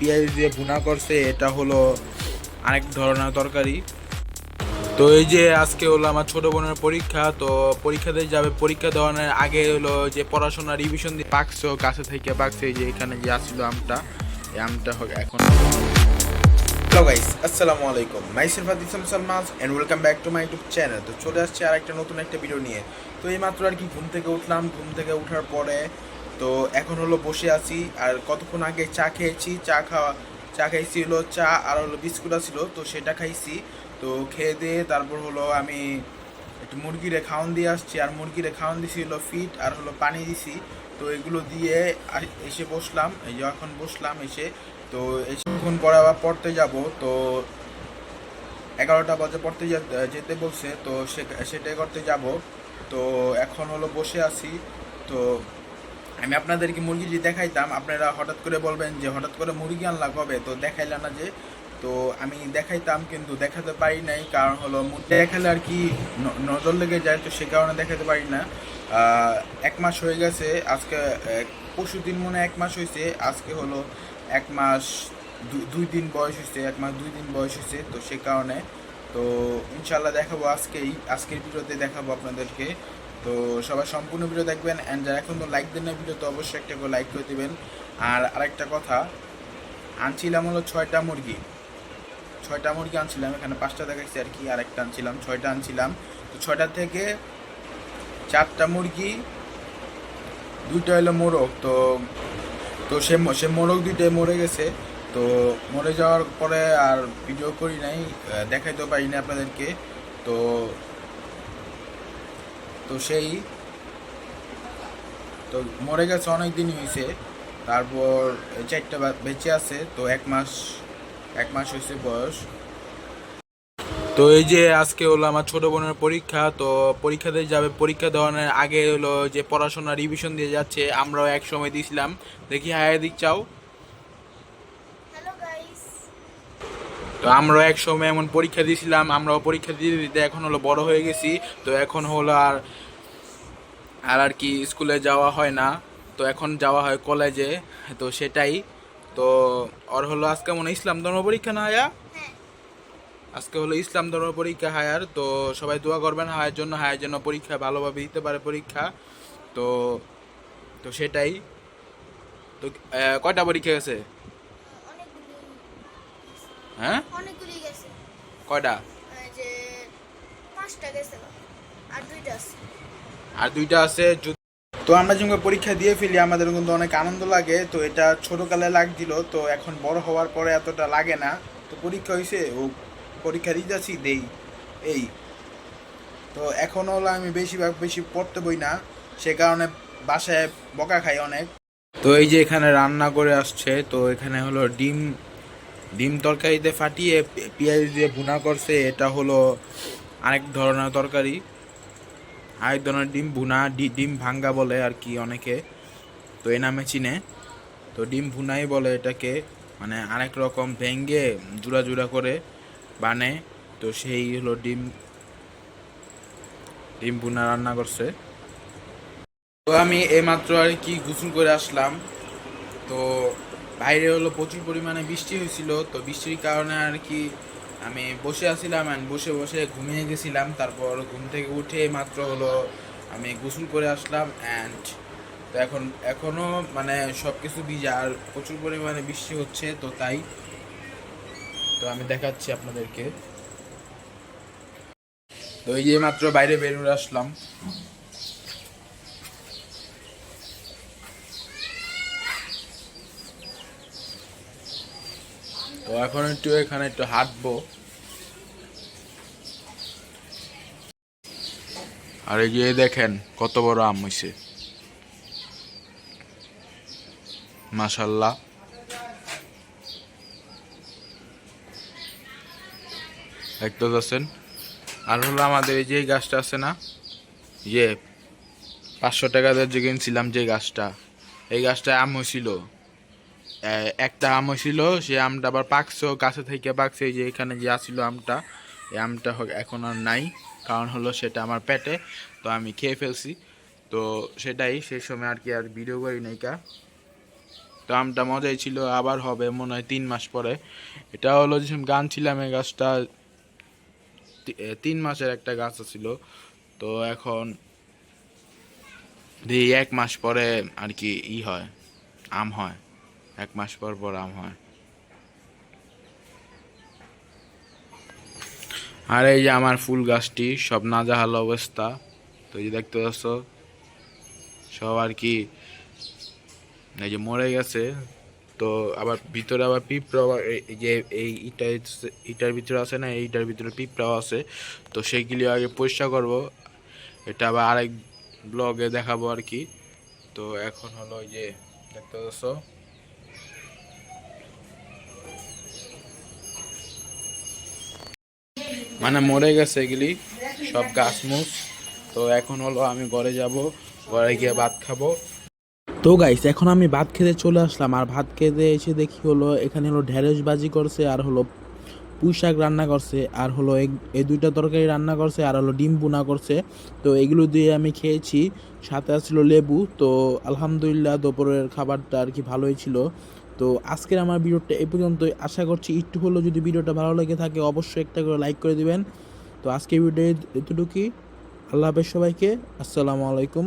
পেঁয়াজ দিয়ে ভুনা করছে, এটা হলো আরেক ধরনের তরকারি। তো এই যে আজকে হলো আমার ছোট বোনের পরীক্ষা, তো পরীক্ষাতে যাবে, পরীক্ষা দেওয়ার আগে হলো যে পড়াশোনা রিভিশন দিয়ে পাকছে গাছে থেকে পাকছে যে এখানে যে আসছিল আমটা, এই আমটা হ- এখন। হ্যালো গাইস আসসালামু আলাইকুম। মাই মাইসেলফ আদিসাম Salma's and welcome back to my YouTube channel তো চলে আসছে আর একটা নতুন একটা ভিডিও নিয়ে। তো এই মাত্র আর কি ঘুম থেকে উঠলাম। ঘুম থেকে ওঠার পরে তো এখন হলো বসে আছি, আর কতক্ষণ আগে চা খেয়েছি, চা খাওয়া, চা খাইছি হলো চা আর হলো বিস্কুট ছিল তো সেটা খাইছি। তো খেয়ে দিয়ে তারপর হলো আমি একটু মুরগিরে খাওয়ান দিয়ে আসছি, আর মুরগিরে খাওয়ান দিছি হলো ফিট আর হলো পানি দিছি। তো এগুলো দিয়ে এসে বসলাম, এই যে এখন বসলাম এসে, তো এসেক্ষণ পরে আবার পড়তে যাব, তো এগারোটা বাজে পড়তে যেতে বলছে, তো সেটাই করতে যাব। তো এখন হলো বসে আছি, তো আমি আপনাদেরকে মুরগি যে দেখাইতাম, আপনারা হঠাৎ করে বলবেন যে, হঠাৎ করে মুরগি আনলা কবে? তো দেখাইলা না যে, তো আমি দেখাইতাম কিন্তু দেখাতে পারি নাই। কারণ হলো মুরগি দেখালে আর কি নজর লেগে যায়, তো সে কারণে দেখাতে পারি না। এক মাস হয়ে গেছে, আজকে পরশু দিন মনে এক মাস হয়েছে আজকে হলো এক মাস দুই দিন বয়স হয়েছে এক মাস দুই দিন বয়স হয়েছে তো সে কারণে। তো ইনশাল্লাহ দেখাবো আজকেই, আজকের ভিডিওতে দেখাবো আপনাদেরকে। তো সবাই সম্পূর্ণ ভিডিও দেখবেন অ্যান্ড যারা এখন তো লাইক দেন না ভিডিও, তো অবশ্যই একটা লাইক করে দিবেন। আর আরেকটা কথা, আনছিলাম হলো ছয়টা মুরগি। ছয়টা মুরগি আনছিলাম, এখানে পাঁচটা দেখাচ্ছি আর কি, আরেকটা আনছিলাম, ছয়টা আনছিলাম। তো ছয়টা থেকে চারটা মুরগি, দুইটা হলো মোরগ, তো তো সে সে মোরগ দুইটাই মরে গেছে। তো মরে যাওয়ার পরে আর ভিডিও করি নাই দেখাইতেও পারি না আপনাদেরকে। তো তো সেই, তো মরে গেছে অনেক দিনই হয়েছে তারপর চারটা বেঁচে আছে, তো এক মাস এক মাস হয়েছে বয়স। তো এই যে আজকে হলো আমার ছোট বোনের পরীক্ষা, তো পরীক্ষাতে যাবে পরীক্ষা দেওয়ার আগে হলো যে পড়াশোনা রিভিশন দিয়ে যাচ্ছে, আমরাও এক সময় দিয়েছিলাম দেখি হায় দিক চাও হ্যালো গাইস তো আমরাও এক সময় এমন পরীক্ষা দিয়েছিলাম আমরাও পরীক্ষা দিতে দিতে এখন হলো বড় হয়ে গেছি তো এখন হলো আর আর আর কি স্কুলে যাওয়া হয় না তো এখন যাওয়া হয় কলেজে তো সেটাই তো ওর হলো আজকে মনে ইসলাম ধর্ম পরীক্ষা না আয়া হ্যাঁ। আজকে হলো ইসলাম ধর্ম পরীক্ষা হায়ার তো সবাই দোয়া করবেন হায়ার জন্য হায়ার জন্য পরীক্ষা ভালোভাবে দিতে পারে পরীক্ষা তো তো সেটাই তো কয়টা পরীক্ষা গেছে হ্যাঁ? অনেকগুলি গেছে। কয়টা? যে পাঁচটা গেছে আর দুইটা আছে। আর দুইটা আছে তো আমরা যেমন পরীক্ষা দিয়ে ফেলি আমাদের কিন্তু অনেক আনন্দ লাগে। তো এটা ছোটকালে লাগছিল তো এখন বড় হওয়ার পরে এতটা লাগে না। তো পরীক্ষা হয়েছে ও পরীক্ষা দিতে আছি দেই এই। তো এখন হলো আমি বেশিরভাগ বেশি পড়তে বই না সে কারণে বাসায় বকা খাই অনেক। তো এই যে এখানে রান্না করে আসছে তো এখানে হলো ডিম ডিম তরকারিতে ফাটিয়ে পেঁয়াজ দিয়ে ভুনা করছে, এটা হলো আরেক ধরনের তরকারি। আরেক ধরনের ডিম ভুনা ডিম ভাঙ্গা বলে আর কি অনেকে, তো এই নামে চিনে। তো ডিম ভুনাই বলে এটাকে মানে আরেক রকম ভেঙ্গে জুড়া জুড়া করে বানে, তো সেই হলো ডিম ডিম ভুনা রান্না করছে। তো আমি এইমাত্র আর কি গোসল করে আসলাম। তো বাইরে হলো প্রচুর পরিমাণে বৃষ্টি হয়েছিল, তো বৃষ্টির কারণে আর কি আমি বসে আছিলাম অ্যান্ড বসে বসে ঘুমিয়ে গেছিলাম। তারপর ঘুম থেকে উঠে মাত্র হলো আমি গোসল করে আসলাম অ্যান্ড তো এখন এখনও মানে সব কিছু ভিজা আর প্রচুর পরিমাণে বৃষ্টি হচ্ছে, তো তাই তো আমি দেখাচ্ছি আপনাদেরকে। তো এই যে মাত্র বাইরে বেরোয় আসলাম। তো এখন একটু এখানে একটু হাঁটবো। আর এই যে দেখেন, কত বড় আম হইছে। মাশাল্লাহ দেখতে পাচ্ছেন আর হলো আমাদের এই যে গাছটা আছে না ইয়ে পাঁচশো টাকা দিয়ে যে কিনছিলাম যে গাছটা, এই গাছটা আম হয়েছিল একটা আম হয়েছিল, সে আমটা আবার পাকছে গাছে থেকে পাকছে যে এখানে যে আসছিল আমটা, এই আমটা এখন আর নাই। কারণ হলো সেটা আমার পেটে, তো আমি খেয়ে ফেলছি। তো সেটাই, সেই সময় আর কি আর ভিডিও করি নাই কা। তো আমটা মজাই ছিল, আবার হবে মনে হয় তিন মাস পরে। এটা হলো যে গান ছিলাম এই গাছটা তিন মাসের একটা গাছ ছিল তো এখন এই এক মাস পরে আর কি ই হয়, আম হয়। এক মাস পর পর আম হয়। আর এই যে আমার ফুল গাছটি, সব না নাজাহাল অবস্থা। তো এই যে দেখতে পাচ্ছ, সব আর কি, এই যে মরে গেছে। তো আবার ভিতরে আবার পিঁপড়া যে এই ইটা ইটার ভিতরে আছে না এইটার ভিতরে পিঁপড়াও আছে। তো সেইগুলি আগে পরিষ্কার করব। এটা আবার আরেক ব্লগে দেখাবো আর কি। তো এখন হলো যে, দেখতে পাচ্ছ। মানে মরে গেছে এগুলি, সব গাছ মুছ। তো এখন হলো আমি ঘরে যাব, ঘরে গিয়ে ভাত খাব। তো গাইস এখন আমি ভাত খেতে চলে আসলাম, আর ভাত খেতে এসে দেখি হলো এখানে হলো ঢেঁড়স বাজি করছে, আর হলো পুঁই শাক রান্না করছে, আর হলো এই- দুইটা তরকারি রান্না করছে, আর হলো ডিম বুনা করছে। তো এগুলো দিয়ে আমি খেয়েছি, সাথে ছিল লেবু। তো আলহামদুলিল্লাহ, দুপুরের খাবারটা আর কি ভালোই ছিল। তো আজকের আমার ভিডিওটা এ পর্যন্তই। আশা করছি একটু হলেও যদি ভিডিওটা ভালো লেগে থাকে, অবশ্যই একটা করে লাইক করে দিবেন। তো আজকের ভিডিও এতটুকুই। আল্লাহ হাফেজ সবাইকে। আসসালামু আলাইকুম।